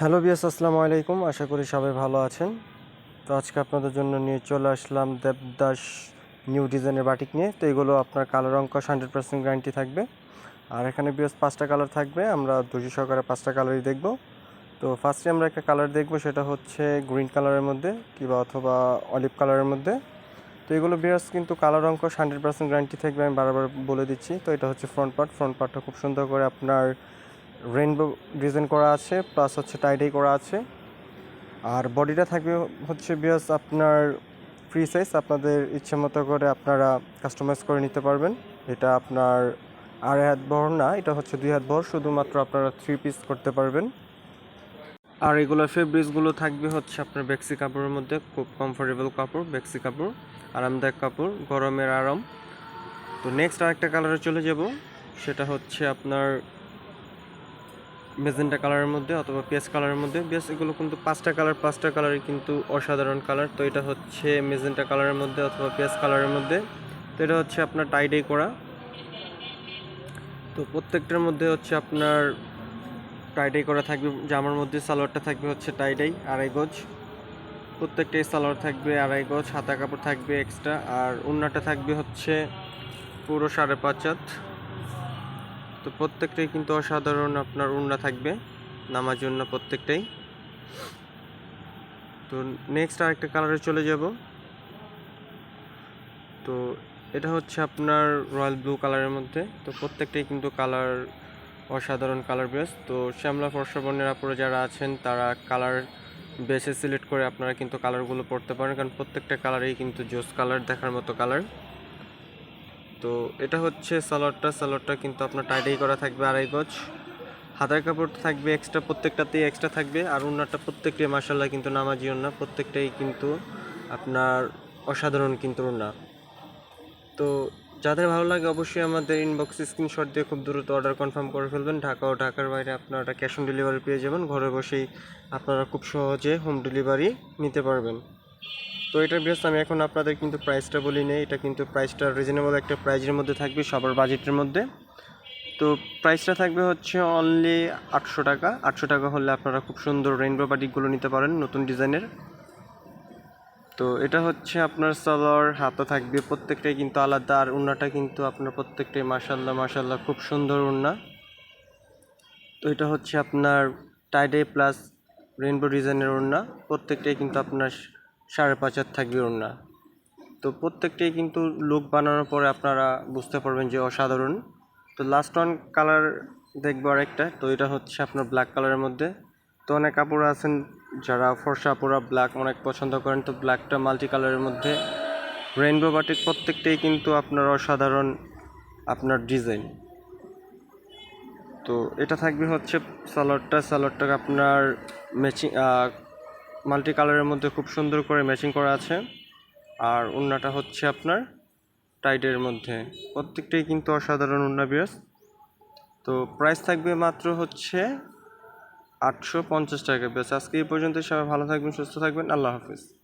Hello বিয়াস আসসালামু আলাইকুম। আশা করি সবাই ভালো আছেন। তো আজকে আপনাদের জন্য নিয়ে চলে আসলাম দেবদাস নিউ ডিজাইনের বাটিক নিয়ে। তো এগুলো আপনার কালো রঙ হান্ড্রেড পার্সেন্ট গ্যারান্টি থাকবে। আর এখানে বিয়াস পাঁচটা কালার থাকবে। আমরা দুশো সহকারে পাঁচটা কালারই দেখব। তো ফার্স্টে আমরা একটা কালার দেখব, সেটা হচ্ছে গ্রিন কালারের মধ্যে কিংবা অথবা অলিভ কালারের মধ্যে। তো এগুলো বিয়াস কিন্তু কালো রঙ হান্ড্রেড পার্সেন্ট গ্যারান্টি থাকবে, আমি বারবার বলে দিচ্ছি। তো এটা হচ্ছে ফ্রন্ট পার্ট ফ্রন্ট পার্টটা খুব সুন্দর করে আপনার রেইনবো ডিজাইন করা আছে প্লাস হচ্ছে টাইডাই করা আছে। আর বডিটা থাকবে হচ্ছে বিয়াস আপনার ফ্রি সাইজ আপনাদের ইচ্ছে মতো করে আপনারা কাস্টমাইজ করে নিতে পারবেন। এটা আপনার আড়াই হাত বহর না, এটা হচ্ছে দুই হাত বহর, শুধুমাত্র আপনারা থ্রি পিস করতে পারবেন। আর এগুলো ফেব্রিক্সগুলো থাকবে হচ্ছে আপনার বেক্সি কাপড়ের মধ্যে, খুব কমফোর্টেবল কাপড়, বেক্সি কাপড়, আরামদায়ক কাপড়, গরমের আরাম। তো নেক্সট আরেকটা কালারে চলে যাব, সেটা হচ্ছে আপনার মেজেন্টা কালারের মধ্যে অথবা পেঁয়াজ কালারের মধ্যে। বেশ এগুলো কিন্তু পাঁচটা কালার, পাঁচটা কালারই কিন্তু অসাধারণ কালার। তো এটা হচ্ছে মেজেন্টা কালারের মধ্যে অথবা পেঁয়াজ কালারের মধ্যে। তো এটা হচ্ছে আপনার টাইডাই করা। তো প্রত্যেকটার মধ্যে হচ্ছে আপনার টাইডাই করা থাকবে। জামার মধ্যে সালোয়ারটা থাকবে হচ্ছে টাইডাই আড়াই গজ। প্রত্যেকটাই সালোয়ার থাকবে আড়াই গজ, হাতা কাপড় থাকবে এক্সট্রা আর ওড়নাটা থাকবে হচ্ছে পুরো সাড়ে পাঁচ হাত। তো প্রত্যেকটাই কিন্তু অসাধারণ আপনার উন্না থাকবে নামার জন্য প্রত্যেকটাই। তো নেক্সট আরেকটা কালারে চলে যাব। তো এটা হচ্ছে আপনার রয়্যাল ব্লু কালারের মধ্যে। তো প্রত্যেকটাই কিন্তু কালার অসাধারণ কালার বেস তো শ্যামলা ফর্ষবর্ণের আপুরে যারা আছেন, তারা কালার বেসে সিলেক্ট করে আপনারা কিন্তু কালারগুলো পড়তে পারেন। কারণ প্রত্যেকটা কালারেই কিন্তু জোস কালার দেখার মতো কালার তো এটা হচ্ছে সালোয়ারটা। সালোয়ারটা কিন্তু আপনার টাইডাই করা থাকবে আড়াই গজ। হাতার কাপড় থাকবে এক্সট্রা প্রত্যেকটাতেই এক্সট্রা থাকবে। আর ওনারটা প্রত্যেকটাই মাসাল্লাহ কিন্তু নামাজি ওনা প্রত্যেকটাই কিন্তু আপনার অসাধারণ কিন্তু ওনা তো যাদের ভালো লাগে অবশ্যই আমাদের ইনবক্স স্ক্রিনশট দিয়ে খুব দ্রুত অর্ডার কনফার্ম করে ফেলবেন। ঢাকা ও ঢাকার বাইরে আপনারা ক্যাশ অন ডেলিভারি পেয়ে যাবেন। ঘরে বসেই আপনারা খুব সহজে হোম ডেলিভারি নিতে পারবেন। তো এটার বেশ আমি এখন আপনাদের কিন্তু প্রাইসটা বলি নেই। এটা কিন্তু প্রাইসটা রিজনেবল একটা প্রাইজের মধ্যে থাকবে, সবার বাজেটের মধ্যে। তো প্রাইসটা থাকবে হচ্ছে অনলি আটশো টাকা। আটশো টাকা হলে আপনারা খুব সুন্দর রেইনবো বাটিকগুলো নিতে পারেন নতুন ডিজাইনের। তো এটা হচ্ছে আপনার সালোয়ার, হাতা থাকবে, প্রত্যেকটাই কিন্তু আলাদা। আর উন্নাটা কিন্তু আপনার প্রত্যেকটাই মাসাল্লাহ মাসাল্লাহ খুব সুন্দর উন্না। তো এটা হচ্ছে আপনার টাইডে প্লাস রেইনবো ডিজাইনের ওড়না প্রত্যেকটাই কিন্তু আপনার সাড়ে পাঁচ হাত থাকবে ওড়না। তো প্রত্যেকটাই কিন্তু লুক বানানোর পরে আপনারা বুঝতে পারবেন যে অসাধারণ। তো লাস্ট ওয়ান কালার দেখব আরেকটা। তো এটা হচ্ছে আপনার ব্ল্যাক কালারের মধ্যে। তো অনেক কাপড় আছেন যারা ফর্সা আপুরা ব্ল্যাক অনেক পছন্দ করেন। তো ব্ল্যাকটা মাল্টি কালারের মধ্যে। রেইনবো বাটিক প্রত্যেকটাই কিন্তু আপনার অসাধারণ আপনার ডিজাইন তো এটা থাকবে হচ্ছে সালোয়ারটা সালোয়ারটা আপনার ম্যাচিং মাল্টি কালারের মধ্যে খুব সুন্দর করে ম্যাচিং করা আছে। আর উন্নাটা হচ্ছে আপনার টাইডের মধ্যে। প্রত্যেকটাই কিন্তু অসাধারণ ওড়না বিরাজ তো প্রাইস থাকবে মাত্র হচ্ছে আটশো পঞ্চাশ টাকা। বেশ আজকে এই পর্যন্ত সবাই ভালো থাকবেন, সুস্থ থাকবেন। আল্লাহ হাফিজ।